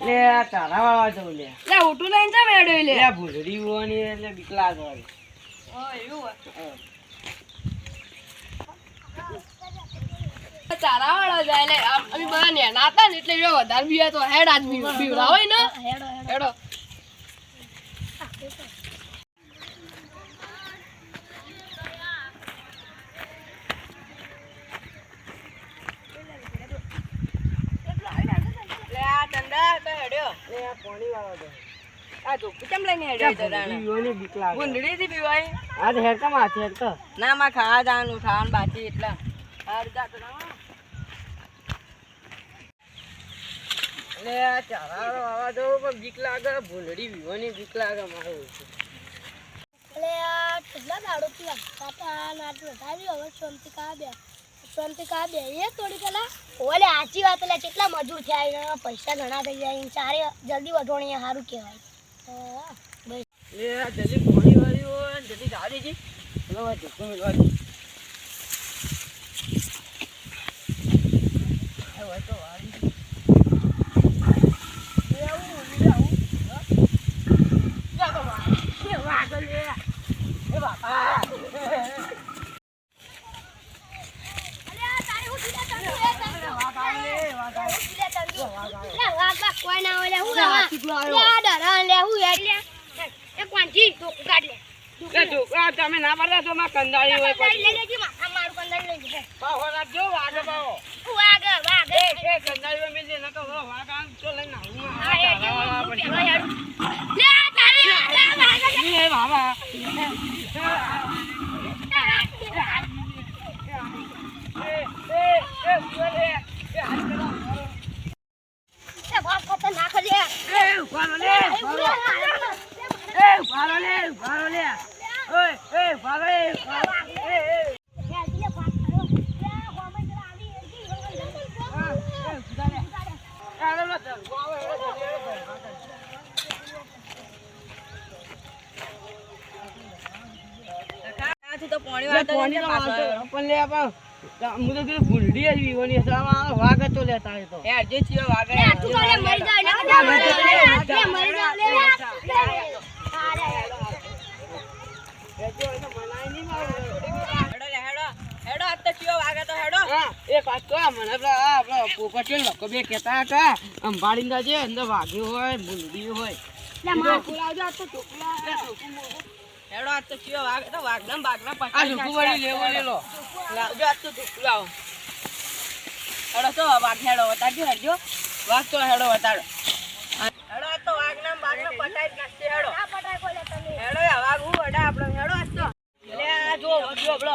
આ તારા વાળા જવું લે. લે ઉઠું લઈને જા મેળવી લે. લે આ ભૂંડડી હોવાની એટલે બીક લાગે એવું ચારા વાળા જાય લે અમે બધા નેના હતા ને એટલે વધારે બીયા તો હેડ આદમી બીવ બીવડા હોય ને. હેડો લે આ તો હેડ્યો લે આ પાણી વાળો છે. આ ધોકી કેમ લઈને હેડ્યો તો ભૂંડડી હોવાની બીક લાગે. ગુંદડી થી પીવાય? આ તો હેડકા માં હાથે હેડકા. ના માં ખાવા જવાનું ખાવાનું બાકી એટલે. હાર લે આ પણ લાગે. ભૂંડડી વિવાની બીક લાગે મારું એટલે આ કેટલા દાડોથી વાગતા હતા ને આટલું વધાર્યું હવે શાંતિ કા બે શાંતિ કા બે એ થોડી પેલા ઓલે સાચી વાત એટલે કેટલા મજૂર થયા પૈસા ઘણા થઈ જાય ચારે જલ્દી વધોણી સારું કહેવાય. લે જલ્દી પાણી વાળી દે. આ હોય તો વાળી જી. લે આવું, લે આવું. હા? લે આ તો વાઘ. લે વાઘ લે. એ બાપા. વાઘ આવે લે, વાઘ આવે. લે, વાગ વાગ કોઈ ના હોય લે, હું આવા? લે, આ ડરા લે, હું હેડ લે. એક વાંચી, ધોકું કાઢ લે. લે ઢોકળા તમે ના પડતા તો કંદાળી હોય કંદાળી લઈ. લેજે, માથા મારું કંદાળી લઈ લેજે. બાહો રાખજો, વાગ, વાગ. એ, એ કંદાળી હોય મેલી, નકર ઓલો વાઘ આમ તો લઈને આવું. હા, આ હેડ, ચારા વાળા હું પછી. પેલો હેડ. લે, આ તારી, લે, વાગ, લે. એ બાબા. એ, એ, એ, ઊભો રે. એ, હાથ કરો. એ વાગ કરતા નાખ લે. એ, ઊભા રહો લે, ઊભા રહો. એ, ઊભા રહો લે, ઊભા રહો લે. ઓય, એ, ઊભા રહો, એ, ઊભા રહો. એ, એ. લે, લે, વાગ કરો. લે, હોમે જરા આવી, એકી, હા, એ, ઊભા રે. એ, હાલો, લો, ધરકો આવે, હેડો, જલ્દી, હેડો, ધરકો આવે. ત્યાંથી તો પોણી લે, વાળતો. પણ લે, પણ હું તો કીધું ભૂંડી જ વીવાની. આમાં તો ચીયો વાગે તું. કાલે મરી મરી લે, જા, તો આપણા પોપટીઓ ને અંદર વાગ્યું હોય, ભૂંડી હોય. હેડો તો તો વાઘના આ પકડી વળી લેવો લેલો. લાવજો આજ તો ધૂપ લાવો હેડો તો વાઘ હેડો વતાડજો હેડજો વાઘ તો હેડો વતાડો હેડો આજ તો વાઘના બાગના પટાઈ નાખશે હેડો આ પટાઈ કોલે તમે. હેડો યા વાઘ હું વડા આપણો હેડો આજ તો લે જો જો આપણો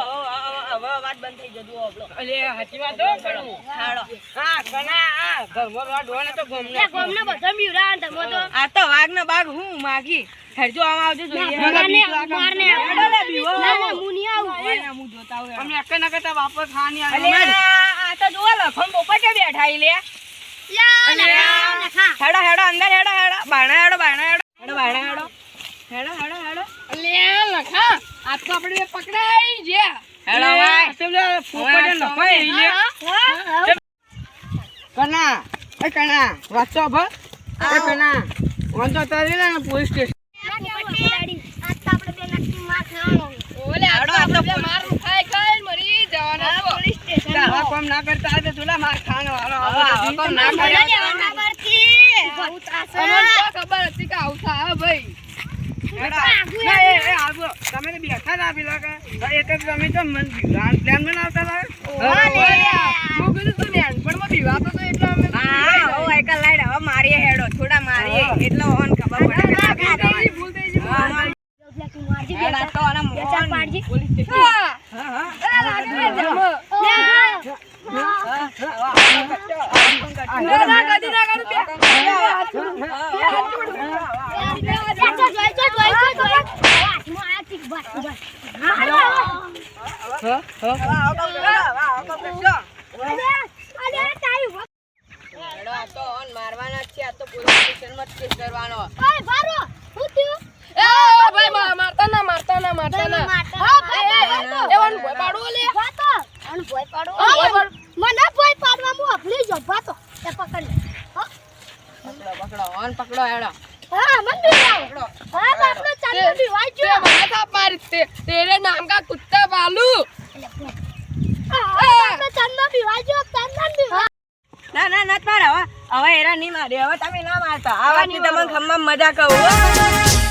હવે હવે બંધ થઈ જતો આપણો અલે, સાચી વાત હો, કણું. હેડો હા, કણા, આ ઘરમાં પેલા તો ગમને. લે, બધા તમે તો. આ તો વાઘના બાઘ હું માગી હેડજો આમાં આવજો જોઈએ. મારને, ના, ના, હું નહીં આવું. હું જોતા આવું અમને એકે ના કરતા વાપસ ખાની આ આ તો જુઓ લખમ પોપટે બેઠા ઈ લે. હેડો હેડો અંદર હેડો હેડો. બાણા હેડો બાણા હેડો. હેડો બાણા હેડો. હેડો હેડો હેડો. લે લખા આ તો આપણે પકડાઈ જે હેડો ભાઈ. આ તો પેલા પોપટે લખાય ઈ લે. કના, એ કના, વાચો ભ. એ કના, વાંચો તારી ને પોલીસ સ્ટેશન. હા. પકડાડી. આજ તો આપણે બે નક્કી માર ખાવાનો. ઓલે આજ હેડો, તો આપણે આપણે બે માર ખાઈ ખાઈ મરી જવાના પોલીસ સ્ટેશન. આવા કામ ના કરતા હોય તુલા માર ખાવાનો વારો આવા કામ ના કરે. લેવાના પરથી. બહુ ત્રાસ છે. અમને તો ખબર હતી કે આવું થાય ભાઈ. તમે તો બેઠા ના પેલા એક જ તમે તો મન પ્લાન બનાવતા હતા. હું કીધું તું નાનપણમાં બીવાતો તો એટલે અમે હા હવે એકલ લાઈડ હવે મારીએ હેડો થોડા મારીએ એટલે ઓન ખબર પડે કે ભૂલ થઈ ગઈ, ભૂલ થઈ ગઈ. હા, હા. લે, તું મારજી, હેડ આ તો આના સ્ટેશન. હા. હા, મારવાના જ છે આ તો પોલીસ કેસ કરવાનો. ઓય, બારો, શું થયું? એ, એ, ભાઈ મા- મારતા ના મારતા ના મારતા તમે ના મારતા હા, ના. ભાઈ, એ, એ, એવાનું ભોય પાડવું લે ભાતો. આને ભોય પાડો. હા, ભોય પાડો. મને ભોય પાડવા હું અફલી જો ભાતો. તે પકડ લે. પકડો પકડો હેડો. હા મન હા આપણો ચાંદલો બીવાય તે મને થાપ મારી તે તેરે નામ કા કુત્તા બાલુ. ના ના નત માર હવે હવે એરા નહીં મારી હવે તમે ના મારતા. આવા તમને ખમ્મા મજા કહું.